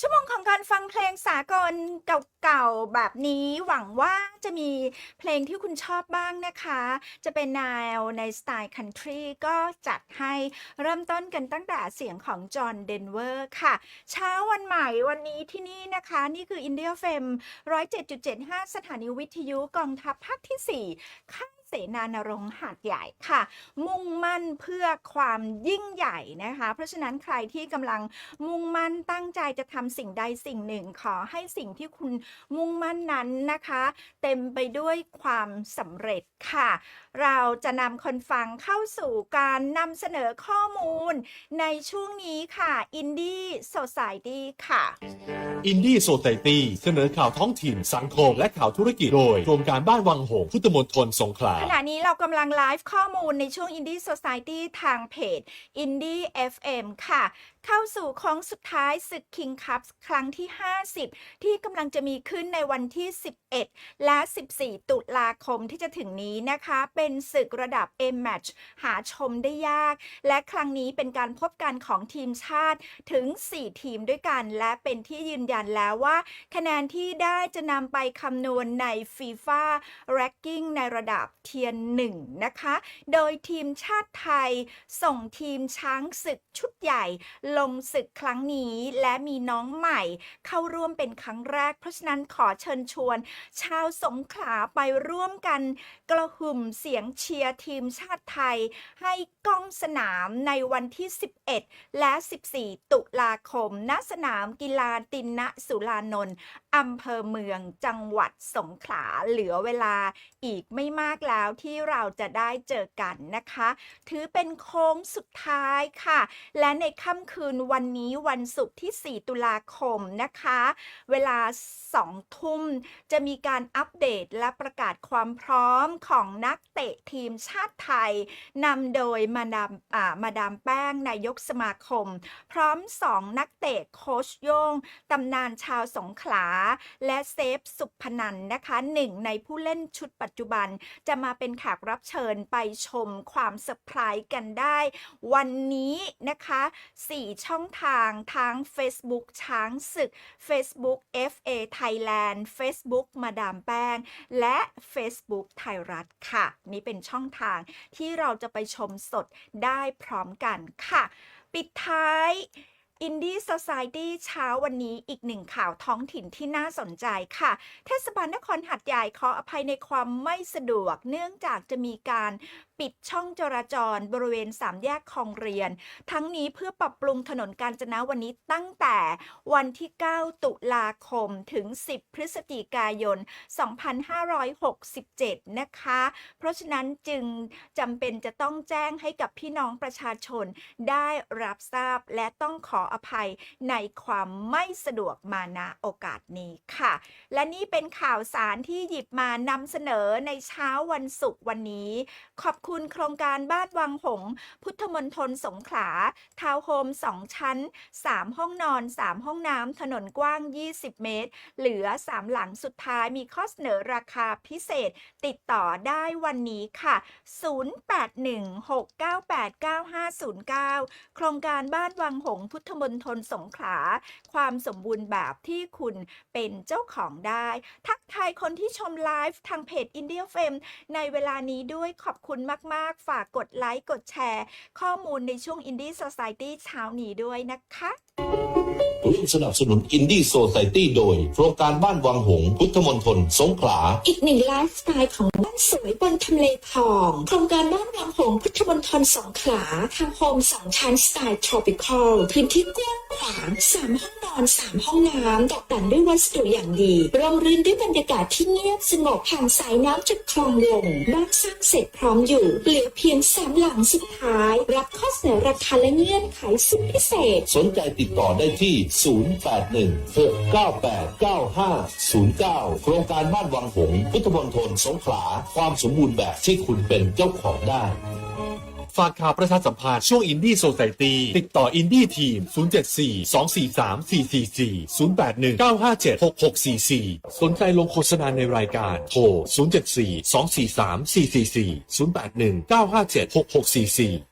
ชั่วโมงของการฟังเพลงสากลเก่าๆ แบบนี้หวังว่าจะมีเพลงที่คุณชอบบ้างนะคะ จะเป็นแนวในสไตล์คันทรีก็จัดให้เริ่มต้นกันตั้งแต่เสียงของจอห์นเดนเวอร์ค่ะ เช้าวันใหม่วันนี้ที่นี่นะคะ นี่คืออินเดียเฟม107.75 สถานีวิทยุกองทัพภาคที่ 4 ค่ายเสนานรงหาดใหญ่ค่ะ มุ่งมั่นเพื่อความยิ่งใหญ่นะคะ เพราะฉะนั้นใครที่กำลังมุ่งมั่นตั้งใจจะทำสิ่งใดสิ่งหนึ่ง ขอให้สิ่งที่คุณมุ่งมั่นนั้นนะคะ เต็มไปด้วยความสำเร็จค่ะ เราจะนำคนฟังเข้าสู่การนำเสนอข้อมูล ในช่วงนี้ค่ะ Indie Society ค่ะอินดี้โซไ i ตี้เสนอข่าวท้องถิ่นสังคม และข่าวธุรกิจโดยโครงการบ้านวังหงส์พุทธมณฑลสงขลาขณะนี้เรากำลังไลฟ์ข้อมูลในช่วง Indie Society ทางเพจ Indie FM ค่ะ เข้าสู่โค้งสุดท้ายศึก King Cup คครั้งที่ 50 ที่กำลังจะมีขึ้นในวันที่ 11 และ 14 ตุลาคมที่จะถึงนี้นะคะ เป็นศึกระดับ M Match หาชมได้ยาก และครั้งนี้เป็นการพบกันของทีมชาติถึง 4 ทีมด้วยกัน และเป็นที่ยืนยันแล้วว่า คะแนนที่ได้จะนำไปคำนวณใน FIFA Ranking ในระดับเทียน1นะคะ โดยทีมชาติไทยส่งทีมช้างศึกชุดใหญ่ ลงศึกครั้งนี้และมีน้องใหม่ เข้าร่วมเป็นครั้งแรก เพราะฉะนั้นขอเชิญชวน ชาวสงขลาไปร่วมกัน กระหึ่มเสียงเชียร์ทีมชาติไทย ให้ก้องสนามในวันที่ 11 และ 14 ตุลาคมณสนามกีฬาตินนะสุลานนท์ อำเภอเมืองจังหวัดสงขลาเหลือเวลาอีกไม่มากแล้วที่เราจะได้เจอกันนะคะ ถือเป็นโค้งสุดท้ายค่ะ และในค่ำคืนวันนี้วันศุกร์ที่ 4 ตุลาคมนะคะ เวลา 2 ทุ่มจะมีการอัปเดตและประกาศความพร้อมของนักเตะทีมชาติไทยนำโดยมาดามมาดามแป้งนายกสมาคม พร้อม 2 นักเตะโคชโยงตำนานชาวสงขลาและเซฟสุพนันนะคะหนึ่งในผู้เล่นชุดปัจจุบัน จะมาเป็นแขกรับเชิญไปชมความเซอร์ไพรส์กันได้ วันนี้นะคะ 4 ช่องทางทั้ง Facebook ช้างศึก Facebook FA Thailand Facebook มาดามแป้ง และ Facebook ไทยรัฐค่ะ นี่เป็นช่องทางที่เราจะไปชมสดได้พร้อมกันค่ะ ปิดท้าย อินดี้ Society เช้าวันนี้อีกหนึ่งข่าวท้องถิ่นที่น่าสนใจค่ะ เทศบาลนครหัดใหญ่ขออภัยในความไม่สะดวก เนื่องจากจะมีการ ปิดช่องจราจรบริเวณสามแยกคลองเรียน ทั้งนี้เพื่อปรับปรุงถนนกาญจนาวันนี้ตั้งแต่วันที่ 9 ตุลาคมถึง 10 พฤศจิกายน 2567 นะคะ เพราะฉะนั้นจึงจำเป็นจะต้องแจ้งให้กับพี่น้องประชาชนได้รับทราบและต้องขออภัยในความไม่สะดวกมาณโอกาสนี้ค่ะ และนี่เป็นข่าวสารที่หยิบมานำเสนอในเช้าวันศุกร์วันนี้ ขอบคุณโครงการบ้านวังหงส์พุทธมณฑลสงขลา ทาวน์โฮม 2 ชั้น 3 ห้องนอน 3 ห้องน้ำถนนกว้าง 20 เมตร เหลือ 3 หลังสุดท้ายมีข้อเสนอราคาพิเศษ ติดต่อได้วันนี้ค่ะ 0816989509 โครงการบ้านวังหงส์พุทธมณฑลสงขลา ความสมบูรณ์แบบที่คุณเป็นเจ้าของได้ ทักทายคนที่ชมไลฟ์ทางเพจ India f m ในเวลานี้ด้วยขอบคุณมากๆฝากกดไลค์ กดแชร์ ข้อมูลในช่วง Indie Society เช้านี้ด้วยนะคะร่วมสนับสนุนอินดี้โซไ i ตี้โดย โครงการบ้านวังหงส์พุทธมณฑลสงขลา อีกหนึ่งไลฟ์สไตล์ของบ้านสวยบนทำเลทอง โครงการบ้านวังหงส์พุทธมณฑลสงขลาทาวน์โฮมสองชั้นสไตล์ทรอปิคอลพื้นที่กว้างขวางสามห้องน อนสามห้องน้ำตกแต่งด้วยวัสดุอย่างดีร่มรื่นด้วยบรรยากาศที่เงียบสงบห่างสายน้ำจากคลองลงบ้านสร้างเสร็จพร้อมอยู่เหลือเพียงสามหลังสุดท้าย รับข้อเสนอราคาและเงื่อนไขสุดพิเศษ สนใจติดต่อได้ที่ 0816989509 โครงการบ้านวังหงส์พุทธมณฑลสงขลาความสมบูรณ์แบบที่คุณเป็นเจ้าของได้ ฝากข่าวประชาสัมพันธ์ช่วงอินดี้โซไซตี้ติดต่ออินดี้ทีม 074 243 444 081 957 6644 สนใจลงโฆษณาในรายการ โทร 074 243 444 081 957 6644